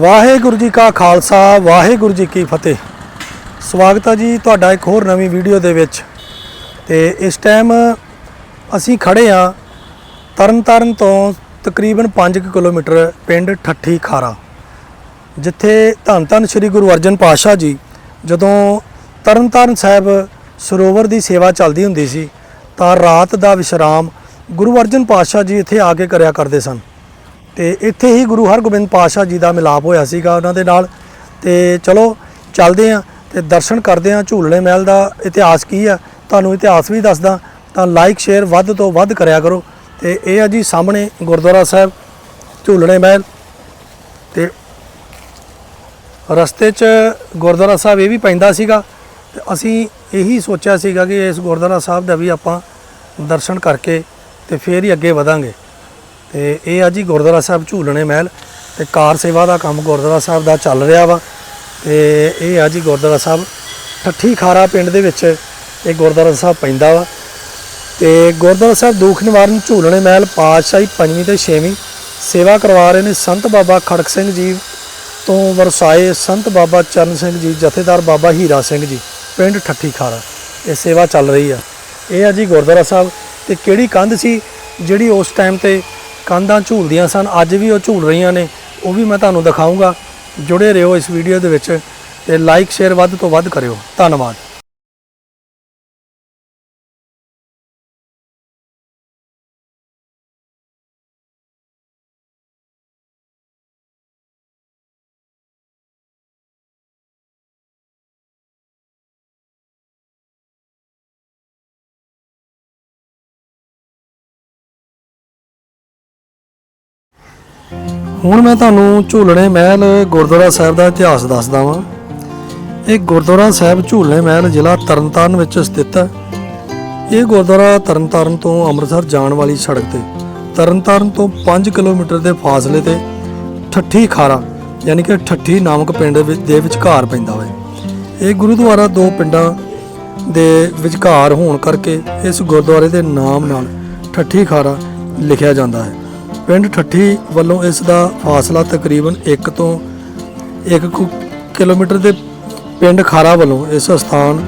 ਵਾਹਿਗੁਰੂ ਜੀ ਕਾ ਖਾਲਸਾ, ਵਾਹਿਗੁਰੂ ਜੀ ਕੀ ਫਤਿਹ। ਸਵਾਗਤ ਹੈ ਜੀ ਤੁਹਾਡਾ ਇੱਕ ਹੋਰ ਨਵੀਂ ਵੀਡੀਓ ਦੇ ਵਿੱਚ। ਤੇ ਇਸ ਟਾਈਮ ਅਸੀਂ ਖੜੇ ਆ ਤਰਨਤਾਰਨ ਤੋਂ ਤਕਰੀਬਨ 5 ਕਿਲੋਮੀਟਰ ਪਿੰਡ ਠੱਠੀ ਖਾਰਾ, ਜਿੱਥੇ ਧੰਨ ਧੰਨ ਸ੍ਰੀ ਗੁਰੂ ਅਰਜਨ ਪਾਤਸ਼ਾਹ ਜੀ, ਜਦੋਂ ਤਰਨਤਾਰਨ ਸਾਹਿਬ ਸਰੋਵਰ ਦੀ ਸੇਵਾ ਚੱਲਦੀ ਹੁੰਦੀ ਸੀ, ਤਾਂ ਰਾਤ ਦਾ ਵਿਸ਼ਰਾਮ ਗੁਰੂ ਅਰਜਨ ਪਾਤਸ਼ਾਹ ਜੀ ਇੱਥੇ ਆ ਕੇ ਕਰਿਆ ਕਰਦੇ ਸਨ। ਤੇ ਇੱਥੇ ਹੀ ਗੁਰੂ ਹਰਗੋਬਿੰਦ ਪਾਤਸ਼ਾਹ ਜੀ ਦਾ ਮਿਲਾਪ ਹੋਇਆ ਸੀਗਾ ਉਹਨਾਂ ਦੇ ਨਾਲ। ਤੇ ਚਲੋ, ਚੱਲਦੇ ਆਂ ਤੇ ਦਰਸ਼ਨ ਕਰਦੇ ਆਂ ਝੂਲਣੇ ਮਹਿਲ ਦਾ ਇਤਿਹਾਸ ਕੀ ਆ, ਤੁਹਾਨੂੰ ਇਤਿਹਾਸ ਵੀ ਦੱਸਦਾ। ਤਾਂ ਲਾਈਕ ਸ਼ੇਅਰ ਵੱਧ ਤੋਂ ਵੱਧ ਕਰਿਆ ਕਰੋ। ਤੇ ਇਹ ਆ ਜੀ ਸਾਹਮਣੇ ਗੁਰਦੁਆਰਾ ਸਾਹਿਬ, ਝੂਲਣੇ ਮਹਿਲ। ਤੇ ਰਸਤੇ 'ਚ ਗੁਰਦੁਆਰਾ ਸਾਹਿਬ ਇਹ ਵੀ ਪੈਂਦਾ ਸੀਗਾ। ਤੇ ਅਸੀਂ ਇਹੀ ਸੋਚਿਆ ਸੀਗਾ ਕਿ ਇਸ ਗੁਰਦੁਆਰਾ ਸਾਹਿਬ ਦਾ ਵੀ ਆਪਾਂ ਦਰਸ਼ਨ ਕਰਕੇ ਤੇ ਫੇਰ ਹੀ ਅੱਗੇ ਵਧਾਂਗੇ। ਤੇ ਇਹ ਆ ਜੀ ਗੁਰਦੁਆਰਾ ਸਾਹਿਬ ਝੂਲਣੇ ਮਹਿਲ ਤੇ ਕਾਰ ਸੇਵਾ ਦਾ ਕੰਮ ਗੁਰਦੁਆਰਾ ਸਾਹਿਬ ਦਾ ਚੱਲ ਰਿਹਾ ਵਾ ਤੇ ਇਹ ਆ ਜੀ ਗੁਰਦੁਆਰਾ ਸਾਹਿਬ ਠੱਠੀ ਖਾਰਾ ਪਿੰਡ ਦੇ ਵਿੱਚ ਇਹ ਗੁਰਦੁਆਰਾ ਸਾਹਿਬ ਪੈਂਦਾ ਵਾ। ਤੇ ਗੁਰਦੁਆਰਾ ਸਾਹਿਬ ਦੁੱਖ ਨਿਵਾਰਨ ਝੂਲਣੇ ਮਹਿਲ ਪਾਤਸ਼ਾਹੀ ਪੰਜਵੀਂ ਤੇ ਛੇਵੀਂ ਸੇਵਾ ਕਰਵਾ ਰਹੇ ਨੇ ਸੰਤ ਬਾਬਾ ਖੜਕ ਸਿੰਘ ਜੀ ਤੋਂ ਵਰਸਾਏ ਸੰਤ ਬਾਬਾ ਚਰਨ ਸਿੰਘ ਜੀ, ਜਥੇਦਾਰ ਬਾਬਾ ਹੀਰਾ ਸਿੰਘ ਜੀ, ਪਿੰਡ ਠੱਠੀ ਖਾਰਾ। ਇਹ ਸੇਵਾ ਚੱਲ ਰਹੀ ਆ। ਇਹ ਆ ਜੀ ਗੁਰਦੁਆਰਾ ਸਾਹਿਬ ਤੇ ਕਿਹੜੀ ਕੰਧ ਸੀ ਜਿਹੜੀ ਉਸ ਟਾਈਮ ਤੇ ਕੰਧਾਂ ਝੂਲਦੀਆਂ ਸਨ, ਅੱਜ ਵੀ ਉਹ ਝੂਲ ਰਹੀਆਂ ਨੇ, ਉਹ ਵੀ ਮੈਂ ਤੁਹਾਨੂੰ ਦਿਖਾਉਂਗਾ ਜੁੜੇ ਰਹੋ ਇਸ ਵੀਡੀਓ ਦੇ ਵਿੱਚ ਤੇ ਲਾਈਕ ਸ਼ੇਅਰ ਵੱਧ ਤੋਂ ਵੱਧ ਕਰਿਓ। ਧੰਨਵਾਦ। ਹੁਣ ਮੈਂ ਤੁਹਾਨੂੰ ਝੂਲਣੇ ਮਹਿਲ ਗੁਰਦੁਆਰਾ ਸਾਹਿਬ ਦਾ ਇਤਿਹਾਸ ਦੱਸਦਾ ਵਾਂ। ਇਹ ਗੁਰਦੁਆਰਾ ਸਾਹਿਬ ਝੂਲਣੇ ਮਹਿਲ ਜ਼ਿਲ੍ਹਾ ਤਰਨਤਾਰਨ ਵਿੱਚ ਸਥਿਤ ਹੈ। ਇਹ ਗੁਰਦੁਆਰਾ ਤਰਨਤਾਰਨ ਤੋਂ ਅੰਮ੍ਰਿਤਸਰ ਜਾਣ ਵਾਲੀ ਸੜਕ ਤੇ, ਤਰਨਤਾਰਨ ਤੋਂ 5 ਕਿਲੋਮੀਟਰ ਦੇ ਫਾਸਲੇ ਤੇ ਠੱਠੀ ਖਾਰਾ, ਯਾਨੀ ਕਿ ਠੱਠੀ ਨਾਮਕ ਪਿੰਡ ਵਿੱਚ- ਦੇ ਵਿਚਕਾਰ ਪੈਂਦਾ ਹੈ ਇਹ ਗੁਰਦੁਆਰਾ ਦੋ ਪਿੰਡਾਂ ਦੇ ਵਿਚਕਾਰ ਹੋਣ ਕਰਕੇ ਇਸ ਗੁਰਦੁਆਰੇ ਦੇ ਨਾਮ ਨਾਲ ਠੱਠੀ ਖਾਰਾ ਲਿਖਿਆ ਜਾਂਦਾ ਹੈ। ਪਿੰਡ ਠੱਠੀ ਵੱਲੋਂ ਇਸ ਦਾ ਫਾਸਲਾ ਤਕਰੀਬਨ 1 ਤੋਂ 1 ਕਿਲੋਮੀਟਰ ਦੇ ਪਿੰਡ ਖਾਰਾ ਵੱਲੋਂ ਇਸ ਸਥਾਨ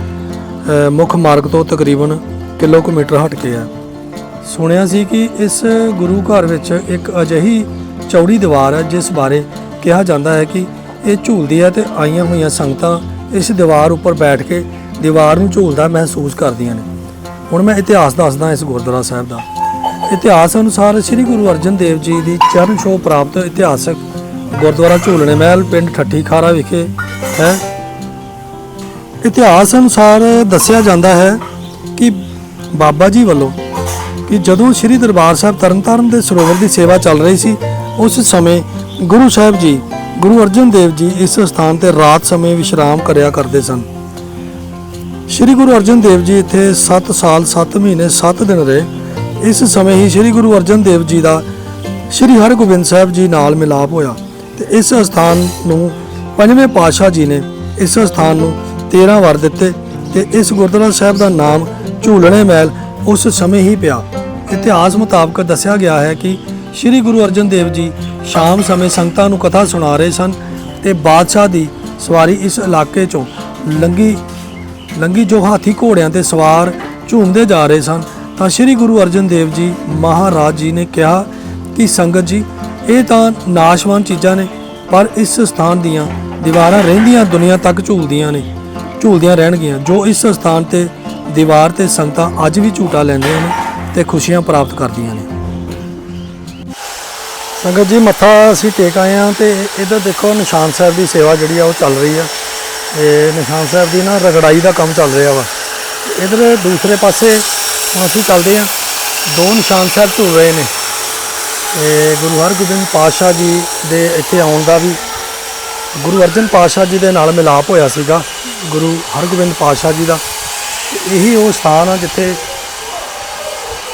ਮੁੱਖ ਮਾਰਗ ਤੋਂ ਤਕਰੀਬਨ ਕਿਲੋਮੀਟਰ ਹਟ ਕੇ ਹੈ ਸੁਣਿਆ ਸੀ ਕਿ ਇਸ ਗੁਰੂ ਘਰ ਵਿੱਚ ਇੱਕ ਅਜਿਹੀ ਚੌੜੀ ਦੀਵਾਰ ਹੈ ਜਿਸ ਬਾਰੇ ਕਿਹਾ ਜਾਂਦਾ ਹੈ ਕਿ ਇਹ ਝੂਲਦੀ ਹੈ ਤੇ ਆਈਆਂ ਹੋਈਆਂ ਸੰਗਤਾਂ ਇਸ ਦੀਵਾਰ ਉੱਪਰ ਬੈਠ ਕੇ ਦੀਵਾਰ ਨੂੰ ਝੂਲਦਾ ਮਹਿਸੂਸ ਕਰਦੀਆਂ ਨੇ। ਹੁਣ ਮੈਂ ਇਤਿਹਾਸ ਦੱਸਦਾ ਇਸ ਗੁਰਦੁਆਰਾ ਸਾਹਿਬ ਦਾ। ਇਤਿਹਾਸ ਅਨੁਸਾਰ ਸ੍ਰੀ ਗੁਰੂ ਅਰਜਨ ਦੇਵ ਜੀ ਦੀ ਚਰਨ ਛੋਹ ਪ੍ਰਾਪਤ ਇਤਿਹਾਸਕ ਗੁਰਦੁਆਰਾ ਝੂਲਣੇ ਮਹਿਲ, ਪਿੰਡ ਠੱਠੀ ਖਾਰਾ ਵਿਖੇ ਹੈ। ਇਤਿਹਾਸ ਅਨੁਸਾਰ ਦੱਸਿਆ ਜਾਂਦਾ ਹੈ ਕਿ ਬਾਬਾ ਜੀ ਵੱਲੋਂ ਕਿ ਜਦੋਂ ਸ੍ਰੀ ਦਰਬਾਰ ਸਾਹਿਬ ਤਰਨਤਾਰਨ ਦੇ ਸਰੋਵਰ ਦੀ ਸੇਵਾ ਚੱਲ ਰਹੀ ਸੀ, ਉਸ ਸਮੇਂ ਗੁਰੂ ਸਾਹਿਬ ਜੀ, ਗੁਰੂ ਅਰਜਨ ਦੇਵ ਜੀ ਇਸ ਸਥਾਨ ਤੇ ਰਾਤ ਸਮੇਂ ਵਿਸ਼ਰਾਮ ਕਰਿਆ ਕਰਦੇ ਸਨ। ਸ੍ਰੀ ਗੁਰੂ ਅਰਜਨ ਦੇਵ ਜੀ ਇੱਥੇ 7 ਸਾਲ 7 ਮਹੀਨੇ 7 ਦਿਨ ਰਹੇ। ਇਸ ਸਮੇਂ ਹੀ ਸ੍ਰੀ ਗੁਰੂ ਅਰਜਨ ਦੇਵ ਜੀ ਦਾ ਸ੍ਰੀ ਹਰਗੋਬਿੰਦ ਸਾਹਿਬ ਜੀ ਨਾਲ ਮਿਲਾਪ ਹੋਇਆ ਤੇ ਇਸ ਸਥਾਨ ਨੂੰ ਪੰਜਵੇਂ ਪਾਤਸ਼ਾਹ ਜੀ ਨੇ ਇਸ ਸਥਾਨ ਨੂੰ 13 ਵਾਰ ਦਿੱਤੇ ਤੇ ਇਸ ਗੁਰਦੁਆਰਾ ਸਾਹਿਬ ਦਾ ਨਾਮ ਝੂਲਣੇ ਮਹਿਲ ਉਸ ਸਮੇਂ ਹੀ ਪਿਆ। ਇਤਿਹਾਸ ਮੁਤਾਬਕ ਦੱਸਿਆ ਗਿਆ ਹੈ ਕਿ ਸ੍ਰੀ ਗੁਰੂ ਅਰਜਨ ਦੇਵ ਜੀ ਸ਼ਾਮ ਸਮੇਂ ਸੰਗਤਾਂ ਨੂੰ ਕਥਾ ਸੁਣਾ ਰਹੇ ਸਨ ਤੇ ਬਾਦਸ਼ਾਹ ਦੀ ਸਵਾਰੀ ਇਸ ਇਲਾਕੇ ਚੋਂ ਲੰਗੀ ਲੰਗੀ ਜੋ ਹਾਥੀ ਘੋੜਿਆਂ ਤੇ ਸਵਾਰ ਝੂਮਦੇ ਜਾ ਰਹੇ ਸਨ। ਤਾਂ ਸ੍ਰੀ ਗੁਰੂ ਅਰਜਨ ਦੇਵ ਜੀ ਮਹਾਰਾਜ ਜੀ ਨੇ ਕਿਹਾ ਕਿ ਸੰਗਤ ਜੀ, ਇਹ ਤਾਂ ਨਾਸ਼ਵਾਨ ਚੀਜ਼ਾਂ ਨੇ, ਪਰ ਇਸ ਸਥਾਨ ਦੀਆਂ ਦੀਵਾਰਾਂ ਰਹਿੰਦੀਆਂ ਦੁਨੀਆ ਤੱਕ ਝੂਲਦੀਆਂ ਨੇ, ਝੂਲਦੀਆਂ ਰਹਿਣਗੀਆਂ। ਜੋ ਇਸ ਸਥਾਨ ਤੇ ਦੀਵਾਰ ਤੇ ਸੰਗਤਾਂ ਅੱਜ ਵੀ ਝੂਟਾ ਲੈਂਦੀਆਂ ਨੇ ਤੇ ਖੁਸ਼ੀਆਂ ਪ੍ਰਾਪਤ ਕਰਦੀਆਂ ਨੇ। ਸੰਗਤ ਜੀ, ਮੱਥਾ ਅਸੀਂ ਟੇਕ ਆਏ ਆ ਤੇ ਇਧਰ ਦੇਖੋ ਨਿਸ਼ਾਨ ਸਾਹਿਬ ਦੀ ਸੇਵਾ ਜਿਹੜੀ ਆ ਉਹ ਚੱਲ ਰਹੀ ਆ। ਇਹ ਨਿਸ਼ਾਨ ਸਾਹਿਬ ਦੀ ਨਾ ਰਗੜਾਈ ਦਾ ਕੰਮ ਚੱਲ ਰਿਹਾ ਵਾ। ਇਧਰ ਦੂਸਰੇ ਪਾਸੇ ਹੁਣ ਅਸੀਂ ਚੱਲਦੇ ਹਾਂ। ਦੋ ਨਿਸ਼ਾਨ ਸਾਹਿਬ ਝੁਲ ਰਹੇ ਨੇ। ਤੇ ਗੁਰੂ ਹਰਗੋਬਿੰਦ ਪਾਤਸ਼ਾਹ ਜੀ ਦੇ ਇੱਥੇ ਆਉਣ ਦਾ ਵੀ ਗੁਰੂ ਅਰਜਨ ਪਾਤਸ਼ਾਹ ਜੀ ਦੇ ਨਾਲ ਮਿਲਾਪ ਹੋਇਆ ਸੀਗਾ, ਗੁਰੂ ਹਰਗੋਬਿੰਦ ਪਾਤਸ਼ਾਹ ਜੀ ਦਾ। ਤੇ ਇਹੀ ਉਹ ਸਥਾਨ ਆ ਜਿੱਥੇ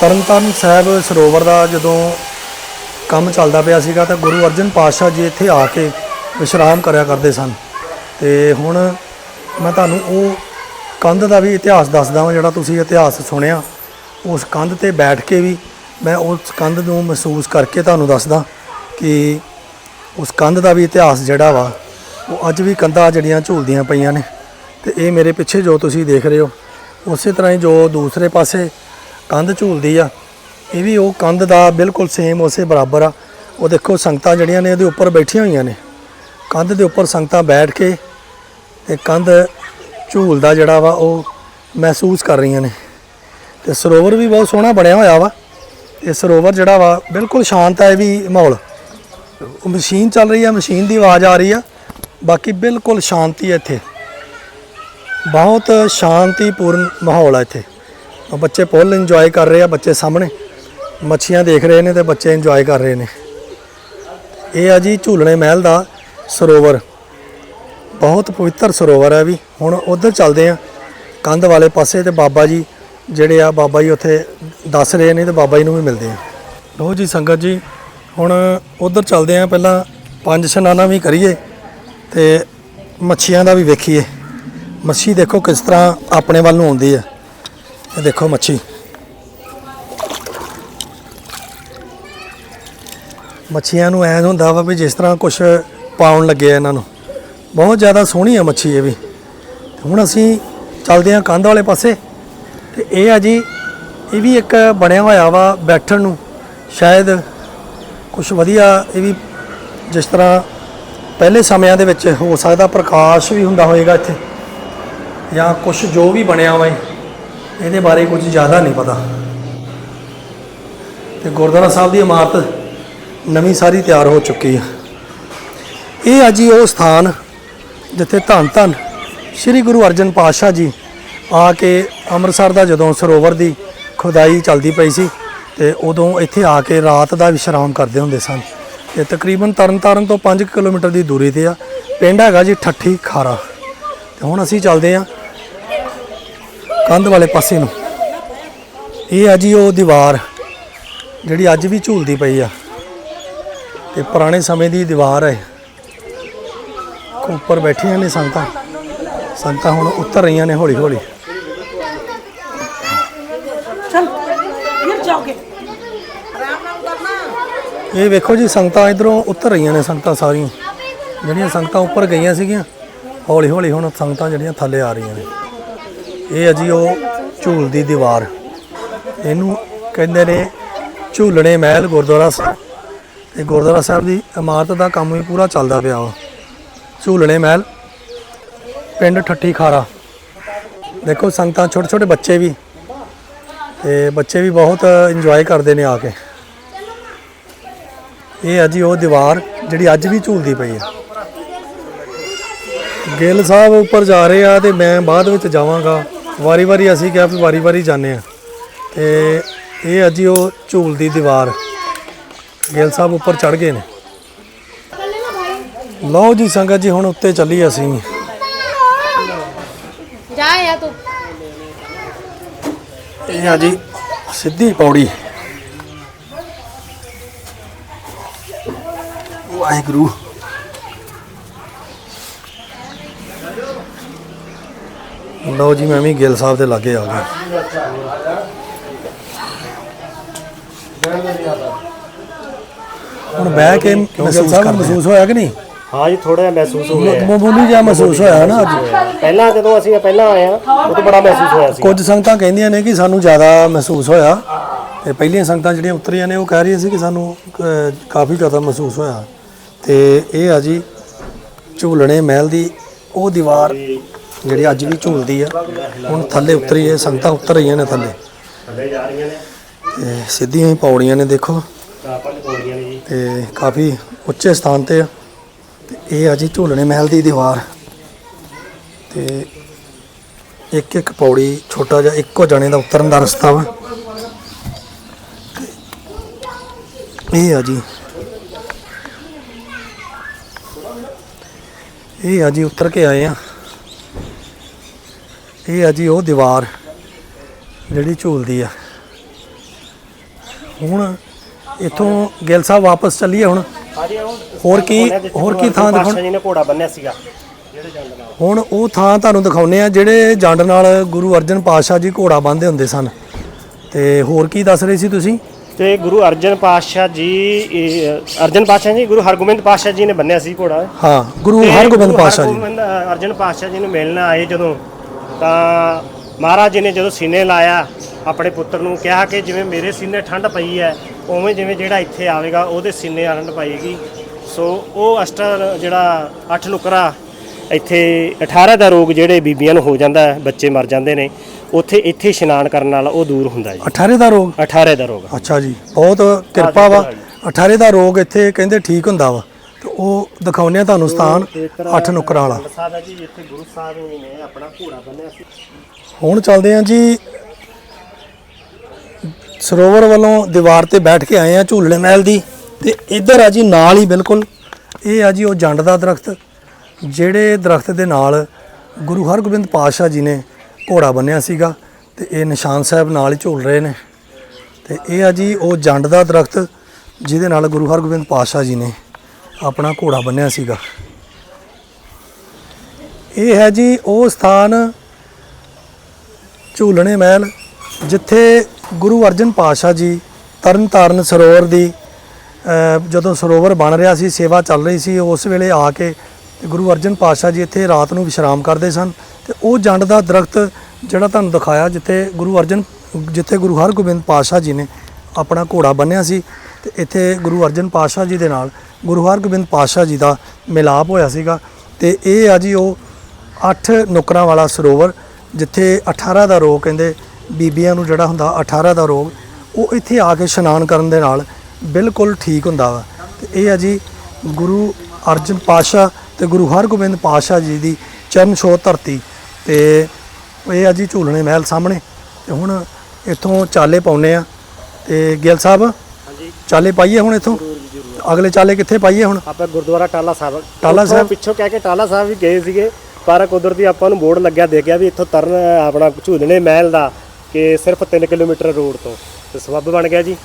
ਤਰਨਤਾਰਨ ਸਾਹਿਬ ਸਰੋਵਰ ਦਾ ਜਦੋਂ ਕੰਮ ਚੱਲਦਾ ਪਿਆ ਸੀਗਾ, ਤਾਂ ਗੁਰੂ ਅਰਜਨ ਪਾਤਸ਼ਾਹ ਜੀ ਇੱਥੇ ਆ ਕੇ ਵਿਸ਼ਰਾਮ ਕਰਿਆ ਕਰਦੇ ਸਨ। ਤੇ ਹੁਣ ਮੈਂ ਤੁਹਾਨੂੰ ਉਹ ਕੰਧ ਦਾ ਵੀ ਇਤਿਹਾਸ ਦੱਸਦਾ ਹਾਂ ਜਿਹੜਾ ਤੁਸੀਂ ਇਤਿਹਾਸ ਸੁਣਿਆ। ਉਸ ਕੰਧ ਤੇ ਬੈਠ ਕੇ ਵੀ ਮੈਂ ਉਸ ਕੰਧ ਨੂੰ ਮਹਿਸੂਸ ਕਰਕੇ ਤੁਹਾਨੂੰ ਦੱਸਦਾ ਕਿ ਉਸ ਕੰਧ ਦਾ ਵੀ ਇਤਿਹਾਸ ਜਿਹੜਾ ਵਾ, ਉਹ ਅੱਜ ਵੀ ਕੰਧਾਂ ਜਿਹੜੀਆਂ ਝੂਲਦੀਆਂ ਪਈਆਂ ਨੇ। ਤੇ ਇਹ ਮੇਰੇ ਪਿੱਛੇ ਜੋ ਤੁਸੀਂ ਦੇਖ ਰਹੇ ਹੋ, ਉਸੇ ਤਰ੍ਹਾਂ ਹੀ ਜੋ ਦੂਸਰੇ ਪਾਸੇ ਕੰਧ ਝੂਲਦੀ ਆ, ਇਹ ਵੀ ਉਹ ਕੰਧ ਦਾ ਬਿਲਕੁਲ ਸੇਮ ਉਸੇ ਬਰਾਬਰ ਆ। ਉਹ ਦੇਖੋ, ਸੰਗਤਾਂ ਜਿਹੜੀਆਂ ਨੇ ਇਹਦੇ ਉੱਪਰ ਬੈਠੀਆਂ ਹੋਈਆਂ ਨੇ। ਕੰਧ ਦੇ ਉੱਪਰ ਸੰਗਤਾਂ ਬੈਠ ਕੇ ਤੇ ਕੰਧ ਝੂਲਦਾ ਜਿਹੜਾ ਵਾ, ਉਹ ਮਹਿਸੂਸ ਕਰ ਰਹੀਆਂ ਨੇ। ਤੇ ਸਰੋਵਰ ਵੀ ਬਹੁਤ ਸੋਹਣਾ ਬਣਿਆ ਹੋਇਆ ਵਾ। ਇਹ ਸਰੋਵਰ ਜਿਹੜਾ ਵਾ, ਬਿਲਕੁਲ ਸ਼ਾਂਤ ਹੈ ਵੀ ਮਾਹੌਲ। ਉਹ ਮਸ਼ੀਨ ਚੱਲ ਰਹੀ ਆ, ਮਸ਼ੀਨ ਦੀ ਆਵਾਜ਼ ਆ ਰਹੀ ਆ। ਬਾਕੀ ਬਿਲਕੁਲ ਸ਼ਾਂਤੀ ਹੈ ਇੱਥੇ। ਬਹੁਤ ਸ਼ਾਂਤੀਪੂਰਨ ਮਾਹੌਲ ਹੈ ਇੱਥੇ। ਬੱਚੇ ਪੁੱਲ ਇੰਜੋਏ ਕਰ ਰਹੇ ਆ, ਬੱਚੇ ਸਾਹਮਣੇ। ਮੱਛੀਆਂ ਦੇਖ ਰਹੇ ਨੇ ਤੇ ਬੱਚੇ ਇੰਜੋਏ ਕਰ ਰਹੇ ਨੇ। ਇਹ ਆ ਜੀ ਝੂਲਣੇ ਮਹਿਲ ਦਾ ਸਰੋਵਰ। ਬਹੁਤ ਪਵਿੱਤਰ ਸਰੋਵਰ ਹੈ ਵੀ। ਹੁਣ ਉਧਰ ਚੱਲਦੇ ਆ। ਕੰਧ ਵਾਲੇ ਪਾਸੇ ਤੇ ਬਾਬਾ ਜੀ ਜਿਹੜੇ ਆ ਬਾਬਾ ਜੀ ਉੱਥੇ ਦੱਸ ਰਹੇ ਨੇ ਤੇ ਬਾਬਾ ਜੀ ਨੂੰ ਵੀ ਮਿਲਦੇ ਆ। ਲੋ ਜੀ ਸੰਗਤ ਜੀ, ਹੁਣ ਉਧਰ ਚੱਲਦੇ ਆ, ਪਹਿਲਾਂ ਪੰਜ ਸਨਾਨਾ ਵੀ ਕਰੀਏ ਤੇ ਮੱਛੀਆਂ ਦਾ ਵੀ ਵੇਖੀਏ। ਮੱਛੀ ਦੇਖੋ ਕਿਸ ਤਰ੍ਹਾਂ ਆਪਣੇ ਵੱਲ ਨੂੰ ਆਉਂਦੀ ਹੈ ਇਹ ਦੇਖੋ ਮੱਛੀ। ਮੱਛੀਆਂ ਨੂੰ ਐਂ ਹੁੰਦਾ ਵਾ ਵੀ ਜਿਸ ਤਰ੍ਹਾਂ ਕੁਝ ਪਾਉਣ ਲੱਗੇ ਆ ਇਹਨਾਂ ਨੂੰ। ਬਹੁਤ ਜ਼ਿਆਦਾ ਸੋਹਣੀ ਆ ਮੱਛੀ ਇਹ ਵੀ। ਹੁਣ ਅਸੀਂ ਚੱਲਦੇ ਹਾਂ ਕੰਧ ਵਾਲੇ ਪਾਸੇ। ਤੇ ਇਹ ਆ ਜੀ, ਇਹ ਵੀ ਇੱਕ ਬਣਿਆ ਹੋਇਆ ਵਾ ਬੈਠਣ ਨੂੰ। ਸ਼ਾਇਦ ਕੁਝ ਵਧੀਆ ਇਹ ਵੀ ਜਿਸ ਤਰ੍ਹਾਂ ਪਹਿਲੇ ਸਮਿਆਂ ਦੇ ਵਿੱਚ ਹੋ ਸਕਦਾ ਪ੍ਰਕਾਸ਼ ਵੀ ਹੁੰਦਾ ਹੋਵੇਗਾ ਇੱਥੇ, ਜਾਂ ਕੁਝ ਜੋ ਵੀ ਬਣਿਆ ਵਾ ਇਹਦੇ ਬਾਰੇ ਕੁਝ ਜ਼ਿਆਦਾ ਨਹੀਂ ਪਤਾ। ਤੇ ਗੁਰਦੁਆਰਾ ਸਾਹਿਬ ਦੀ ਇਮਾਰਤ ਨਵੀਂ ਸਾਰੀ ਤਿਆਰ ਹੋ ਚੁੱਕੀ ਹੈ ਇਹ ਆ ਜੀ ਉਹ ਸਥਾਨ ਜਿੱਥੇ ਧੰਨ ਧੰਨ ਸ੍ਰੀ ਗੁਰੂ ਅਰਜਨ ਪਾਤਸ਼ਾਹ ਜੀ ਆ ਕੇ ਅੰਮ੍ਰਿਤਸਰ ਦਾ ਜਦੋਂ ਸਰੋਵਰ ਦੀ ਖੁਦਾਈ ਚੱਲਦੀ ਪਈ ਸੀ ਤੇ ਉਦੋਂ ਇੱਥੇ ਆ ਕੇ ਰਾਤ ਦਾ ਵਿਸ਼ਰਾਮ ਕਰਦੇ ਹੁੰਦੇ ਸਨ। ਤੇ ਤਕਰੀਬਨ ਤਰਨਤਾਰਨ ਤੋਂ 5 ਕਿਲੋਮੀਟਰ ਦੀ ਦੂਰੀ ਤੇ ਆ, ਪਿੰਡ ਹੈਗਾ ਜੀ ਠੱਠੀ ਖਾਰਾ। ਤੇ ਹੁਣ ਅਸੀਂ ਚੱਲਦੇ ਆ ਕੰਧ ਵਾਲੇ ਪਾਸੇ ਨੂੰ। ਇਹ ਆ ਜੀ ਉਹ ਦੀਵਾਰ ਜਿਹੜੀ ਅੱਜ ਵੀ ਝੂਲਦੀ ਪਈ ਆ। ਤੇ ਪੁਰਾਣੇ ਸਮੇਂ ਦੀ ਦੀਵਾਰ ਹੈ। ਉੱਪਰ ਬੈਠੀਆਂ ਨੇ ਸੰਗਤਾਂ। ਸੰਗਤਾਂ ਹੁਣ ਉਤਰ ਰਹੀਆਂ ਨੇ ਹੌਲੀ ਹੌਲੀ ਇਹ ਵੇਖੋ ਜੀ, ਸੰਗਤਾਂ ਇਧਰੋਂ ਉਤਰ ਰਹੀਆਂ ਨੇ, ਸੰਗਤਾਂ ਸਾਰੀਆਂ। ਜਿਹੜੀਆਂ ਸੰਗਤਾਂ ਉੱਪਰ ਗਈਆਂ ਸੀਗੀਆਂ ਹੌਲੀ ਹੌਲੀ ਹੁਣ ਸੰਗਤਾਂ ਜਿਹੜੀਆਂ ਥੱਲੇ ਆ ਰਹੀਆਂ ਨੇ। ਇਹ ਹੈ ਜੀ ਉਹ ਝੂਲ ਦੀ ਦੀਵਾਰ। ਇਹਨੂੰ ਕਹਿੰਦੇ ਨੇ ਝੂਲਣੇ ਮਹਿਲ ਗੁਰਦੁਆਰਾ ਸਾਹਿਬ। ਤੇ ਗੁਰਦੁਆਰਾ ਸਾਹਿਬ ਦੀ ਇਮਾਰਤ ਦਾ ਕੰਮ ਵੀ ਪੂਰਾ ਚੱਲਦਾ ਪਿਆ ਵਾ। ਝੂਲਣੇ ਮਹਿਲ, ਪਿੰਡ ਠੱਠੀ ਖਾਰਾ। ਦੇਖੋ, ਸੰਗਤਾਂ ਛੋਟੇ ਛੋਟੇ ਬੱਚੇ ਵੀ। ਤੇ ਬੱਚੇ ਵੀ ਬਹੁਤ ਇੰਜੋਏ ਕਰਦੇ ਨੇ ਆ ਕੇ। ਇਹ ਆ ਜੀ ਉਹ ਦੀਵਾਰ ਜਿਹੜੀ ਅੱਜ ਵੀ ਝੂਲਦੀ ਪਈ ਆ। ਗਿੱਲ ਸਾਹਿਬ ਉੱਪਰ ਜਾ ਰਹੇ ਆ ਤੇ ਮੈਂ ਬਾਅਦ ਵਿੱਚ ਜਾਵਾਂਗਾ। ਵਾਰੀ-ਵਾਰੀ ਅਸੀਂ ਕਿਹਾ ਵੀ ਵਾਰੀ-ਵਾਰੀ ਜਾਂਦੇ ਆ। ਤੇ ਇਹ ਆ ਜੀ ਉਹ ਝੂਲਦੀ ਦੀਵਾਰ। ਗਿੱਲ ਸਾਹਿਬ ਉੱਪਰ ਚੜ ਗਏ ਨੇ। ਲਓ ਜੀ ਸੰਗਤ ਜੀ ਹੁਣ ਉੱਤੇ ਚੱਲੀ ਅਸੀਂ। ਜਾ ਤੂੰ। ਇਹ ਆ ਜੀ ਸਿੱਧੀ ਪੌੜੀ। ਵਾਹਿਗੁਰੂ। ਲਓ ਜੀ ਮੈਂ ਵੀ ਗਿੱਲ ਸਾਹਿਬ ਦੇ ਲਾਗੇ ਆ ਗਿਆ। ਹੁਣ ਬਹਿ ਕੇ ਮਹਿਸੂਸ ਕਰ ਮਹਿਸੂਸ ਹੋਇਆ ਕਿ ਨਹੀਂ? ਹਾਂ ਜੀ ਥੋੜਾ ਜਿਹਾ ਮਹਿਸੂਸ ਹੋ ਰਿਹਾ ਮਾਮੂਲੀ ਜਿਹਾ ਮਹਿਸੂਸ ਹੋਇਆ ਨਾ ਅੱਜ। ਪਹਿਲਾਂ ਜਦੋਂ ਅਸੀਂ ਪਹਿਲਾਂ ਆਏ ਆ ਉਦੋਂ ਬੜਾ ਮਹਿਸੂਸ ਹੋਇਆ ਸੀ। ਕੁਝ ਸੰਗਤਾਂ ਕਹਿੰਦੀਆਂ ਨੇ ਕਿ ਸਾਨੂੰ ਜ਼ਿਆਦਾ ਮਹਿਸੂਸ ਹੋਇਆ। ਤੇ ਪਹਿਲੀਆਂ ਸੰਗਤਾਂ ਜਿਹੜੀਆਂ ਉਤਰੀਆਂ ਨੇ ਉਹ ਕਹਿ ਰਹੀਆਂ ਸੀ ਕਿ ਸਾਨੂੰ ਕਾਫੀ ਜ਼ਿਆਦਾ ਮਹਿਸੂਸ ਹੋਇਆ। ਤੇ ਇਹ ਆ ਜੀ ਝੂਲਣੇ ਮਹਿਲ ਦੀ ਉਹ ਦੀਵਾਰ ਜਿਹੜੀ ਅੱਜ ਵੀ ਝੂਲਦੀ ਆ ਹੁਣ ਥੱਲੇ ਉਤਰੀ ਹੈ ਸੰਗਤਾਂ ਉਤਰ ਰਹੀਆਂ ਨੇ ਥੱਲੇ। ਥੱਲੇ ਜਾ ਰਹੀਆਂ ਨੇ। ਤੇ ਸਿੱਧੀਆਂ ਹੀ ਪੌੜੀਆਂ ਨੇ ਦੇਖੋ। ਪੌੜੀਆਂ ਨੇ ਜੀ। ਤੇ ਕਾਫੀ ਉੱਚੇ ਸਥਾਨ ਤੇ ਆ। ਤੇ ਇਹ ਆ ਜੀ ਝੂਲਣੇ ਮਹਿਲ ਦੀ ਦੀਵਾਰ। ਤੇ ਇੱਕ ਇੱਕ ਪੌੜੀ ਛੋਟਾ ਜਿਹਾ ਇੱਕੋ ਜਣੇ ਦਾ ਉਤਰਨ ਦਾ ਰਸਤਾ ਵਾ। ਇਹ ਆ ਜੀ ਇਹ ਆ ਜੀ ਉਤਰ ਕੇ ਆਏ ਆ। ਇਹ ਆ ਜੀ ਉਹ ਦੀਵਾਰ ਜਿਹੜੀ ਝੂਲਦੀ ਆ। ਹੁਣ ਇੱਥੋਂ ਗਿੱਲ ਸਾਹਿਬ ਵਾਪਸ ਚੱਲੀਏ ਹੁਣ। ਹੋਰ ਕੀ ਹੋਰ ਕੀ ਥਾਂ ਦਿਖਾਉਣ ਜੀ ਨੇ ਘੋੜਾ ਬੰਨਿਆ ਸੀਗਾ। ਜਿਹੜੇ ਜੰਡ ਨਾਲ। ਹੁਣ ਉਹ ਥਾਂ ਤੁਹਾਨੂੰ ਦਿਖਾਉਨੇ ਆ ਜਿਹੜੇ ਜੰਡ ਨਾਲ ਗੁਰੂ ਅਰਜਨ ਪਾਤਸ਼ਾਹ ਜੀ ਘੋੜਾ ਬੰਨ੍ਹਦੇ ਹੁੰਦੇ ਸਨ। ਤੇ ਹੋਰ ਕੀ ਦੱਸ ਰਹੇ ਸੀ ਤੁਸੀਂ? ਤੇ ਗੁਰੂ ਅਰਜਨ ਪਾਤਸ਼ਾਹ ਜੀ ਇਹ, ਅਰਜਨ ਪਾਤਸ਼ਾਹ ਜੀ ਗੁਰੂ ਹਰਗੋਬਿੰਦ ਪਾਤਸ਼ਾਹ ਜੀ ਨੇ ਬੰਨਿਆ ਸੀ ਘੋੜਾ। ਹਾਂ ਗੁਰੂ ਤੇ ਹਰਗੋਬਿੰਦ ਗੁਰੂ ਪਾਤਸ਼ਾਹ ਜੀ। ਹਰਗੋਬਿੰਦ, ਅਰਜਨ ਪਾਤਸ਼ਾਹ ਜੀ ਨੂੰ ਮਿਲਣ ਆਏ ਜਦੋਂ ਤਾਂ ਮਹਾਰਾਜ ਜੀ ਨੇ ਜਦੋਂ ਸੀਨੇ ਲਾਇਆ ਆਪਣੇ ਪੁੱਤਰ ਨੂੰ ਕਿਹਾ ਕਿ ਜਿਵੇਂ ਮੇਰੇ ਸੀਨੇ ਠੰਡ ਪਈ ਹੈ ਉਵੇਂ ਜਿਵੇਂ ਜਿਹੜਾ ਇੱਥੇ ਆਵੇਗਾ ਉਹਦੇ ਸੀਨੇ ਠੰਡ ਪਏਗੀ। ਸੋ ਉਹ ਅਸ਼ਟਰ ਜਿਹੜਾ ਅੱਠ ਨੁਕਰਾ ਇੱਥੇ 18 ਦਾ ਰੋਗ ਜਿਹੜੇ ਬੀਬੀਆਂ ਨੂੰ ਹੋ ਜਾਂਦਾ ਹੈ ਬੱਚੇ ਮਰ ਜਾਂਦੇ ਨੇ। ਉੱਥੇ ਇੱਥੇ ਇਸ਼ਨਾਨ ਕਰਨ ਨਾਲ ਉਹ ਦੂਰ ਹੁੰਦਾ ਜੀ। 18 ਦਾ ਰੋਗ? 18 ਦਾ ਰੋਗ ਅੱਛਾ ਜੀ ਬਹੁਤ ਕਿਰਪਾ ਵਾ। 18 ਦਾ ਰੋਗ ਇੱਥੇ ਕਹਿੰਦੇ ਠੀਕ ਹੁੰਦਾ ਵਾ। ਤੇ ਉਹ ਦਿਖਾਉਂਦੇ ਆ ਤੁਹਾਨੂੰ ਸਥਾਨ ਅੱਠ ਨੁਕਰਾਂ ਵਾਲਾ। ਸਾਹਿਬ ਹੈ ਜੀ ਇੱਥੇ ਗੁਰੂ ਸਾਹਿਬ ਜੀ ਨੇ ਆਪਣਾ ਘੋੜਾ ਬੰਨਿਆ ਸੀ। ਹੁਣ ਚੱਲਦੇ ਹਾਂ ਜੀ। ਸਰੋਵਰ ਵੱਲੋਂ ਦੀਵਾਰ ਤੇ ਬੈਠ ਕੇ ਆਏ ਆ ਝੂਲਣੇ ਮਹਿਲ ਦੀ। ਤੇ ਇੱਧਰ ਆ ਜੀ ਨਾਲ ਹੀ ਬਿਲਕੁਲ ਇਹ ਆ ਜੀ ਉਹ ਜੰਡ ਦਾ ਦਰਖਤ ਜਿਹੜੇ ਦਰਖਤ ਦੇ ਨਾਲ ਗੁਰੂ ਹਰਗੋਬਿੰਦ ਪਾਤਸ਼ਾਹ ਜੀ ਨੇ ਘੋੜਾ ਬੰਨਿਆ ਸੀਗਾ ਤੇ ਇਹ ਨਿਸ਼ਾਨ ਸਾਹਿਬ ਨਾਲ ਹੀ ਝੂਲ ਰਹੇ ਨੇ। ਤੇ ਇਹ ਆ ਜੀ, ਉਹ ਜੰਡ ਦਾ ਦਰਖਤ ਜਿਹਦੇ ਨਾਲ ਗੁਰੂ ਹਰਗੋਬਿੰਦ ਪਾਤਸ਼ਾਹ ਜੀ ਨੇ ਆਪਣਾ ਘੋੜਾ ਬੰਨਿਆ ਸੀਗਾ। ਇਹ ਹੈ ਜੀ, ਉਹ ਸਥਾਨ ਝੂਲਣੇ ਮਹਿਲ, ਜਿੱਥੇ ਗੁਰੂ ਅਰਜਨ ਪਾਤਸ਼ਾਹ ਜੀ ਤਰਨਤਾਰਨ ਸਰੋਵਰ ਦੀ ਜਦੋਂ ਸਰੋਵਰ ਬਣ ਰਿਹਾ ਸੀ, ਸੇਵਾ ਚੱਲ ਰਹੀ ਸੀ, ਉਸ ਵੇਲੇ ਆ ਕੇ ਤੇ ਗੁਰੂ ਅਰਜਨ ਪਾਤਸ਼ਾਹ ਜੀ ਇੱਥੇ ਰਾਤ ਨੂੰ ਵਿਸ਼ਰਾਮ ਕਰਦੇ ਸਨ ਤੇ ਉਹ ਜੰਡ ਦਾ ਦਰਖਤ ਜਿਹੜਾ ਤੁਹਾਨੂੰ ਦਿਖਾਇਆ ਜਿੱਥੇ ਗੁਰੂ ਅਰਜਨ, ਜਿੱਥੇ ਗੁਰੂ ਹਰਗੋਬਿੰਦ ਪਾਤਸ਼ਾਹ ਜੀ ਨੇ ਆਪਣਾ ਘੋੜਾ ਬੰਨਿਆ ਸੀ ਤੇ ਇੱਥੇ ਗੁਰੂ ਅਰਜਨ ਪਾਤਸ਼ਾਹ ਜੀ ਦੇ ਨਾਲ ਗੁਰੂ ਹਰਗੋਬਿੰਦ ਪਾਤਸ਼ਾਹ ਜੀ ਦਾ ਮਿਲਾਪ ਹੋਇਆ ਸੀਗਾ ਤੇ ਇਹ ਆ ਜੀ ਉਹ ਅੱਠ ਨੁਕਰਾਂ ਵਾਲਾ ਸਰੋਵਰ ਜਿੱਥੇ 18 ਦਾ ਰੋਗ ਕਹਿੰਦੇ ਬੀਬੀਆਂ ਨੂੰ ਜਿਹੜਾ ਹੁੰਦਾ 18 ਦਾ ਰੋਗ, ਉਹ ਇੱਥੇ ਆ ਕੇ ਇਸ਼ਨਾਨ ਕਰਨ ਦੇ ਨਾਲ ਬਿਲਕੁਲ ਠੀਕ ਹੁੰਦਾ ਵਾ। ਤੇ ਇਹ ਆ ਜੀ ਗੁਰੂ ਅਰਜਨ ਪਾਤਸ਼ਾਹ ਤੇ ਗੁਰੂ ਹਰਗੋਬਿੰਦ ਪਾਤਸ਼ਾਹ ਜੀ ਦੀ ਚਰਨ ਛੋਹ ਧਰਤੀ ਤੇ ਇਹ ਆ ਜੀ ਝੂਲਣੇ ਮਹਿਲ ਸਾਹਮਣੇ ਤੇ ਹੁਣ ਇੱਥੋਂ ਚਾਲੇ ਪਾਉਨੇ ਆ। ਤੇ ਗਿੱਲ ਸਾਹਿਬ ਹਾਂਜੀ। ਚਾਲੇ ਪਾਈਏ ਹੁਣ ਇੱਥੋਂ? ਅਗਲੇ ਚਾਲੇ ਕਿੱਥੇ ਪਾਈਏ ਹੁਣ? ਆਪਾਂ ਗੁਰਦੁਆਰਾ ਟਾਲਾ ਸਾਹਿਬ। ਉੱਥੋਂ ਸਾਹਿਬ। ਪਿੱਛੋਂ ਕਹਿ ਕੇ ਟਾਲਾ ਸਾਹਿਬ ਵੀ ਗਏ ਸੀਗੇ ਪਰ ਕੁਦਰਤੀ ਆਪਾਂ ਨੂੰ ਬੋਰਡ ਲੱਗਿਆ ਦੇਖਿਆ ਵੀ ਇੱਥੋਂ ਤਰਨ ਆਪਣਾ ਝੂਲਣੇ ਮਹਿਲ ਦਾ ਕਿ ਸਿਰਫ 3 ਕਿਲੋਮੀਟਰ ਰੋਡ ਤੋਂ। ਤੇ ਸਬੱਬ ਬਣ ਗਿਆ ਜੀ।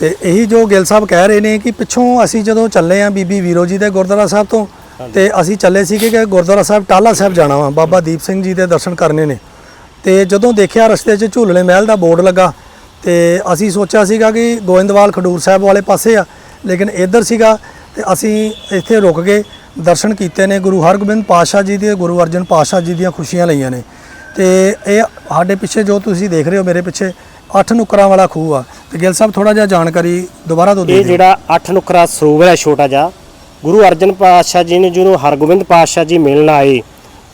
ਤੇ ਇਹੀ ਜੋ ਗਿੱਲ ਸਾਹਿਬ ਕਹਿ ਰਹੇ ਨੇ ਕਿ ਪਿੱਛੋਂ ਅਸੀਂ ਜਦੋਂ ਚੱਲੇ ਆ ਬੀਬੀ ਵੀਰੋ ਜੀ ਦੇ ਗੁਰਦੁਆਰਾ ਸਾਹਿਬ ਤੋਂ ਤੇ ਅਸੀਂ ਚੱਲੇ ਸੀਗੇ ਕਿ ਗੁਰਦੁਆਰਾ ਸਾਹਿਬ ਟਾਲਾ ਸਾਹਿਬ ਜਾਣਾ ਵਾ। ਬਾਬਾ ਦੀਪ ਸਿੰਘ ਜੀ ਦੇ ਦਰਸ਼ਨ ਕਰਨੇ ਨੇ। ਤੇ ਜਦੋਂ ਦੇਖਿਆ ਰਸਤੇ 'ਚ ਝੂਲਣੇ ਮਹਿਲ ਦਾ ਬੋਰਡ ਲੱਗਾ ਤੇ ਅਸੀਂ ਸੋਚਿਆ ਸੀਗਾ ਕਿ ਗੋਇੰਦਵਾਲ ਖਡੂਰ ਸਾਹਿਬ ਵਾਲੇ ਪਾਸੇ ਆ ਲੇਕਿਨ ਇੱਧਰ ਸੀਗਾ ਤੇ ਅਸੀਂ ਇੱਥੇ ਰੁਕ ਗਏ ਦਰਸ਼ਨ ਕੀਤੇ ਨੇ। ਗੁਰੂ ਹਰਗੋਬਿੰਦ ਪਾਤਸ਼ਾਹ ਜੀ ਦੇ ਗੁਰੂ ਅਰਜਨ ਪਾਤਸ਼ਾਹ ਜੀ ਦੀਆਂ ਖੁਸ਼ੀਆਂ ਲਈਆਂ ਨੇ। ਤੇ ਇਹ ਸਾਡੇ ਪਿੱਛੇ ਜੋ ਤੁਸੀਂ ਦੇਖ ਰਹੇ ਹੋ ਮੇਰੇ ਪਿੱਛੇ ਅੱਠ ਨੁਕਰਾਂ ਵਾਲਾ ਖੂਹ ਆ। ਤੇ ਗਿੱਲ ਸਾਹਿਬ ਥੋੜਾ ਜਿਹਾ ਜਾਣਕਾਰੀ ਦੁਬਾਰਾ ਤੋਂ ਦੇ ਇਹ ਜਿਹੜਾ ਅੱਠ ਨੁਕਰਾ ਸਰੋਵਰ ਹੈ ਛੋਟਾ ਜਿਹਾ ਗੁਰੂ ਅਰਜਨ ਪਾਤਸ਼ਾਹ ਜੀ ਨੇ ਜਦੋਂ ਹਰਗੋਬਿੰਦ ਪਾਤਸ਼ਾਹ ਜੀ ਮਿਲਣ ਆਏ,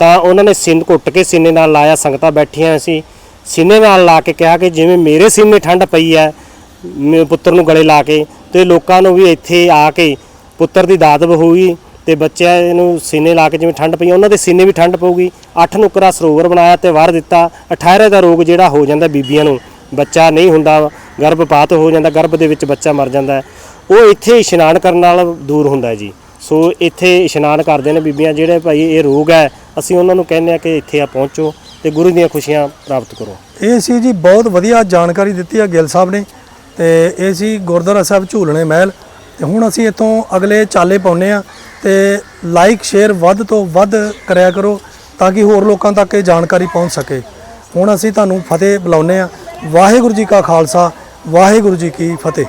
ਤਾਂ ਉਹਨਾਂ ਨੇ ਸਿੰਧ ਘੁੱਟ ਕੇ ਸੀਨੇ ਨਾਲ ਲਾਇਆ, ਸੰਗਤਾਂ ਬੈਠੀਆਂ ਸੀ। ਸੀਨੇ ਨਾਲ ਲਾ ਕੇ ਕਿਹਾ ਕਿ ਜਿਵੇਂ ਮੇਰੇ ਸੀਨੇ ਠੰਡ ਪਈ ਹੈ ਪੁੱਤਰ ਨੂੰ ਗਲੇ ਲਾ ਕੇ, ਤੇ ਲੋਕਾਂ ਨੂੰ ਵੀ ਇੱਥੇ ਆ ਕੇ ਪੁੱਤਰ ਦੀ ਦਾਤ ਹੋਈ ਤੇ ਬੱਚਿਆਂ ਨੂੰ ਸੀਨੇ ਲਾ ਕੇ ਜਿਵੇਂ ਠੰਡ ਪਈ ਉਹਨਾਂ ਦੇ ਸੀਨੇ ਵੀ ਠੰਡ ਪਊਗੀ। ਅੱਠ ਨੁਕਰਾ ਸਰੋਵਰ ਬਣਾਇਆ ਤੇ ਵਰ ਦਿੱਤਾ 18 ਦਾ ਰੋਗ ਜਿਹੜਾ ਹੋ ਜਾਂਦਾ ਬੀਬੀਆਂ ਨੂੰ, ਬੱਚਾ ਨਹੀਂ ਹੁੰਦਾ, ਗਰਭਪਾਤ ਹੋ ਜਾਂਦਾ, ਗਰਭ ਦੇ ਵਿੱਚ ਬੱਚਾ ਮਰ ਜਾਂਦਾ ਉਹ ਇੱਥੇ ਇਸ਼ਨਾਨ ਕਰਨ ਨਾਲ ਦੂਰ ਹੁੰਦਾ ਜੀ। ਸੋ ਇੱਥੇ ਇਸ਼ਨਾਨ ਕਰਦੇ ਨੇ ਬੀਬੀਆਂ ਜਿਹੜੇ ਭਾਈ ਇਹ ਰੋਗ ਹੈ, ਅਸੀਂ ਉਹਨਾਂ ਨੂੰ ਕਹਿੰਦੇ ਆ ਕਿ ਇੱਥੇ ਆ ਪਹੁੰਚੋ ਤੇ ਗੁਰੂ ਦੀਆਂ ਖੁਸ਼ੀਆਂ ਪ੍ਰਾਪਤ ਕਰੋ। ਇਹ ਸੀ ਜੀ ਬਹੁਤ ਵਧੀਆ ਜਾਣਕਾਰੀ ਦਿੱਤੀ ਆ ਗਿੱਲ ਸਾਹਿਬ ਨੇ ਤੇ ਇਹ ਸੀ ਗੁਰਦੁਆਰਾ ਸਾਹਿਬ ਝੂਲਣੇ ਮਹਿਲ। ਤੇ ਹੁਣ ਅਸੀਂ ਇੱਥੋਂ ਅਗਲੇ ਚਾਲੇ ਪਾਉਨੇ ਆ ਤੇ ਲਾਈਕ ਸ਼ੇਅਰ ਵੱਧ ਤੋਂ ਵੱਧ ਕਰਿਆ ਕਰੋ ਤਾਂ ਕਿ ਹੋਰ ਲੋਕਾਂ ਤੱਕ ਇਹ ਜਾਣਕਾਰੀ ਪਹੁੰਚ ਸਕੇ। ਹੁਣ ਅਸੀਂ ਤੁਹਾਨੂੰ ਫਤਿਹ ਬੁਲਾਉਨੇ ਆ ਵਾਹਿਗੁਰੂ ਜੀ ਕਾ ਖਾਲਸਾ, ਵਾਹਿਗੁਰੂ ਜੀ ਕੀ ਫਤਿਹ।